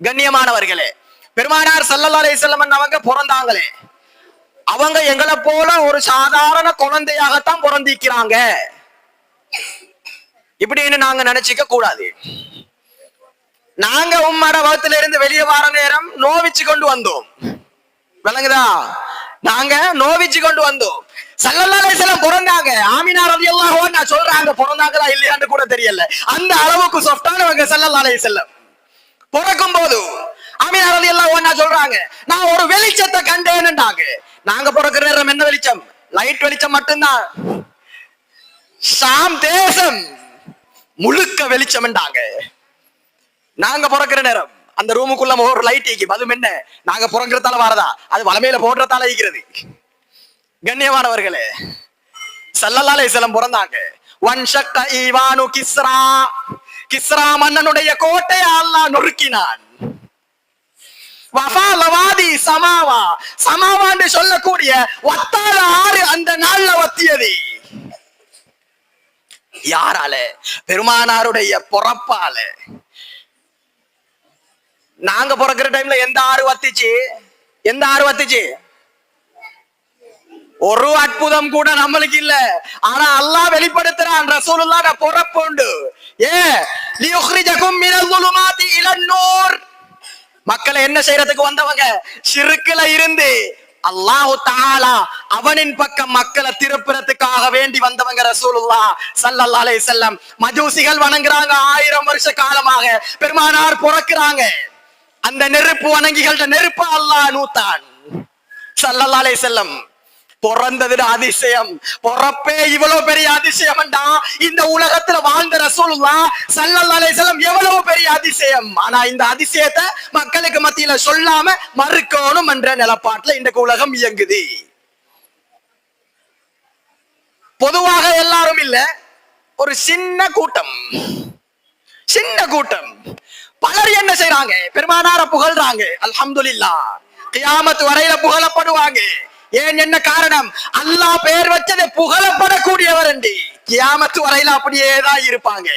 கண்ணியமானவர்களே பெருமானார் சல்லல்லா அலிசல்லமன் அவங்க பிறந்தாங்களே. அவங்க எங்களை போல ஒரு சாதாரண குழந்தையாகத்தான் பிறந்திக்கிறாங்க இப்படின்னு நாங்க நினைச்சிக்க கூடாது. நாங்க உம்மட வகத்துல இருந்து வெளியே வர நேரம் நோவிச்சு கொண்டு வந்தோம். விளங்குதா? நாங்க நோவிச்சு கொண்டு வந்தோம். சல்லல்லா அலைஹிஸ்ஸலாம் பிறந்தாங்க. ஆமினா ரலியல்லாஹு நான் சொல்றாங்க பிறந்தாங்களா இல்லையான்னு கூட தெரியல. அந்த அளவுக்கு சொஃப்டானவங்க சல்லல்லா அலைஹிஸ்ஸலாம் பிறக்கும் போது ஆமினா எல்லாம் ஒன்னா சொல்றாங்க நான் ஒரு வெளிச்சத்தை கண்டேன்னுட்டாங்க. நாங்க பிறக்கிற நேரம் என்ன வெளிச்சம்? லைட் வெளிச்சம் மட்டும்தான். சாம் தேசம் முழுக்க வெளிச்சம்ண்டாங்க நாங்க பிறக்கிற நேரம் அந்த ரூமுக்குள்ள ஒரு லைட் ஈக்கும் அதுவும் என்ன? நாங்க பிறக்கிறதால வரதா? அது வளமையில போடுறதால ஈக்கிறது கண்ணியமானவர்களே சல்லல்லாலே சிலம் பிறந்தாங்க. ஒன் ஷக்க ஈவானு கிஸ்ரா. கிஸ்ரா மன்னனுடைய கோட்டையை அல்லாஹ் நொறுக்கினான். வஃபா லவாதி சமாவா சமாவான்னு சொல்லக்கூடிய வத்தால ஆறு அந்த நாள்ல ஒத்தியது. யாரால? பெருமானாருடைய பொறப்பால. நாங்க பிறக்கிற டைம்ல எந்த ஆறு வத்திச்சு எந்த ஆறு வத்திச்சு ஒரு அற்புதம் கூட நம்மளுக்கு இல்ல. ஆனா அல்லாஹ் வெளிப்படுத்துறான். ரசூலுல்லாஹ் பொறப்பு உண்டு ஏ லியுக்ரிஜகும் மினல் ظுலுமாத்தி இலன் நூர் மக்களை என்ன செய்யறதுக்கு வந்தவங்க? சிறுக்குல இருந்து அல்லாஹு தாலா அவனின் பக்கம் மக்களை திருப்புறத்துக்காக வேண்டி வந்தவங்க ரசூலுல்லா சல்லல்லா அலைஹி செல்லம் மஜூசிகள் வணங்குறாங்க ஆயிரம் வருஷ காலமாக. பெருமானார் பிறக்குறாங்க. அந்த நெருப்பு வணங்கிகள்ட நெருப்பு அல்லாஹ் நூத்தான். சல்லல்லா அலைஹி செல்லம் பிறந்ததுல அதிசயம். பிறப்பே இவ்வளவு பெரிய அதிசயம் இந்த உலகத்துல வாழ்ந்த ரசூலுல்லா சல்லல் அலைசலம் எவ்வளவு பெரிய அதிசயம். ஆனா இந்த அதிசயத்தை மக்களுக்கு மத்தியில சொல்லாம மறுக்கணும் என்ற நிலப்பாட்டுல இன்றைக்கு உலகம் இயங்குது. பொதுவாக எல்லாரும் இல்ல ஒரு சின்ன கூட்டம். சின்ன கூட்டம். பலர் என்ன செய்யறாங்க பெருமானார புகழ்றாங்க. அல்ஹம்துல்லா கியாமத் வரையில புகழப்படுவாங்க. ஏன் என்ன காரணம்? அல்லாஹ் பெயர் வச்சதை புகழப்படக்கூடியவர் கியாமத்து வரையில அப்படியே தான் இருப்பாங்க.